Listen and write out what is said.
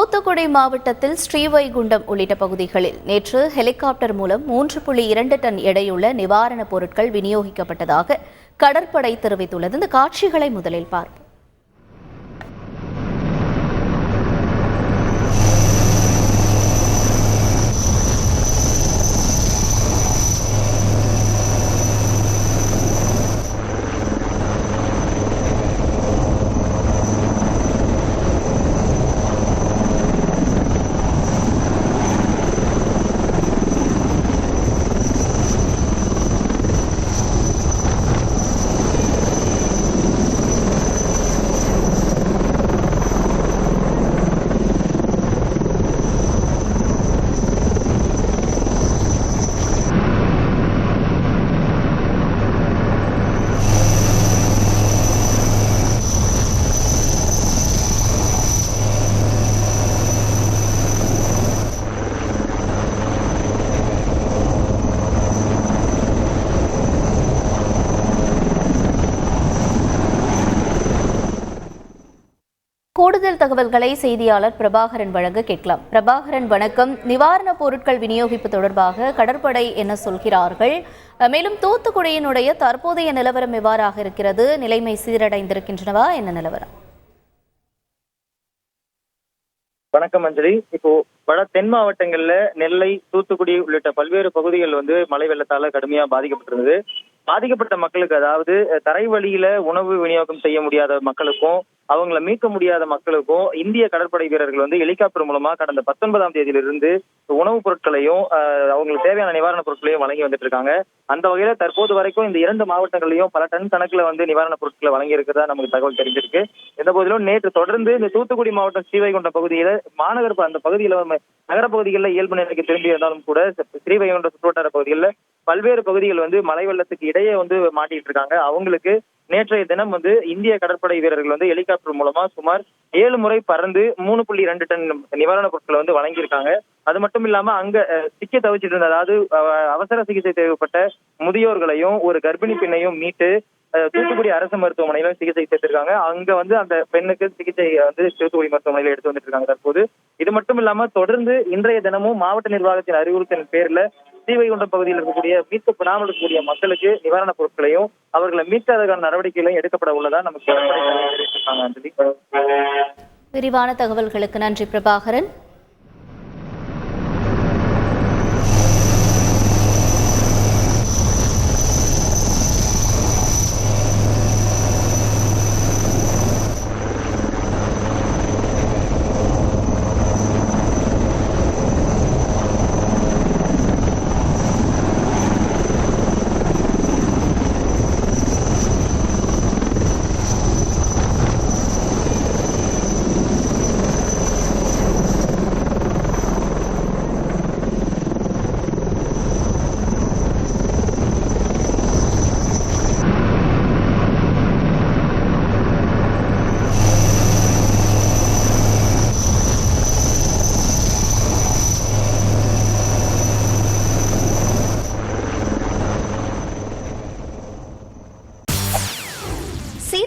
தூத்துக்குடி மாவட்டத்தில் ஸ்ரீவைகுண்டம் உள்ளிட்ட பகுதிகளில் நேற்று ஹெலிகாப்டர் மூலம் மூன்று புள்ளி இரண்டு டன் எடையுள்ள நிவாரணப் பொருட்கள் விநியோகிக்கப்பட்டதாக கடற்படை தெரிவித்துள்ளது. இந்த காட்சிகளை முதலில் பார்ப்போம். கூடுதல் தகவல்களை செய்தியாளர் பிரபாகரன் வழங்க கேட்கலாம். பிரபாகரன் வணக்கம். நிவாரணப் பொருட்கள் விநியோகிப்பு தொடர்பாக கடற்படை என்ன சொல்கிறார்கள்? மேலும் தூத்துக்குடியினுடைய தற்போதைய நிலவரம் எவ்வாறாக இருக்கிறது? நிலைமை சீரடைந்திருக்கின்றனவா? என்ன நிலவரம்? வணக்கம் அஞ்சலி. இப்போ வட தென் மாவட்டங்கள்ல நெல்லை தூத்துக்குடி உள்ளிட்ட பல்வேறு பகுதிகள் வந்து மழை வெள்ளத்தால கடுமையா பாதிக்கப்பட்டிருந்தது. பாதிக்கப்பட்ட மக்களுக்கு அதாவது தரை வழியில உணவு விநியோகம் செய்ய முடியாத மக்களுக்கும் அவங்கள மீட்க முடியாத மக்களுக்கும் இந்திய கடற்படை வீரர்கள் வந்து ஹெலிகாப்டர் மூலமா கடந்த பத்தொன்பதாம் தேதியிலிருந்து உணவுப் பொருட்களையும் அவங்களுக்கு தேவையான நிவாரணப் பொருட்களையும் வழங்கி வந்துட்டு இருக்காங்க. அந்த வகையில தற்போது வரைக்கும் இந்த இரண்டு மாவட்டங்களையும் பல டன் கணக்குல வந்து நிவாரணப் பொருட்களை வழங்கி இருக்கிறதா நமக்கு தகவல் தெரிஞ்சிருக்கு. எந்த போதிலும் நேற்று தொடர்ந்து இந்த தூத்துக்குடி மாவட்டம் ஸ்ரீவைகுண்டம் பகுதியில மாநகர் அந்த பகுதியில வந்து பகுதிகளில் இயல்பு நிலைக்கு திரும்பி இருந்தாலும் கூட ஸ்ரீவைகுண்டம் சுற்றுவட்டார பகுதிகளில் பல்வேறு பகுதிகள் வந்து மழை வெள்ளத்துக்கு இடையே வந்து மாட்டிட்டு இருக்காங்க. அவங்களுக்கு நேற்றைய தினம் வந்து இந்திய கடற்படை வீரர்கள் வந்து ஹெலிகாப்டர் மூலமா சுமார் ஏழு முறை பறந்து மூணு புள்ளி ரெண்டு டன் நிவாரணப் பொருட்களை வந்து வழங்கியிருக்காங்க. அது மட்டும் இல்லாம அங்க சிக்க தவிச்சிட்டு இருந்த அதாவது அவசர சிகிச்சை தேவைப்பட்ட முதியோர்களையும் ஒரு கர்ப்பிணி பெண்ணையும் மீட்டு தூத்துக்குடி அரசு மருத்துவமனையில சிகிச்சை சேர்த்திருக்காங்க. அங்க வந்து அந்த பெண்ணுக்கு சிகிச்சை வந்து தூத்துக்குடி மருத்துவமனையில எடுத்து வந்துட்டு இருக்காங்க தற்போது. இது மட்டும் இல்லாம தொடர்ந்து இன்றைய தினமும் மாவட்ட நிர்வாகத்தின் அறிவுறுத்தலின் பேர்ல ஸ்ரீவைகுண்டம் பகுதியில் இருக்கக்கூடிய மீட்கப்படாமல் இருக்கக்கூடிய மக்களுக்கு நிவாரணப் பொருட்களையும் அவர்களை மீட்காதற்கான நடவடிக்கைகளையும் எடுக்கப்பட உள்ளதா நமக்கு விரிவான தகவல்களுக்கு நன்றி பிரபாகரன்.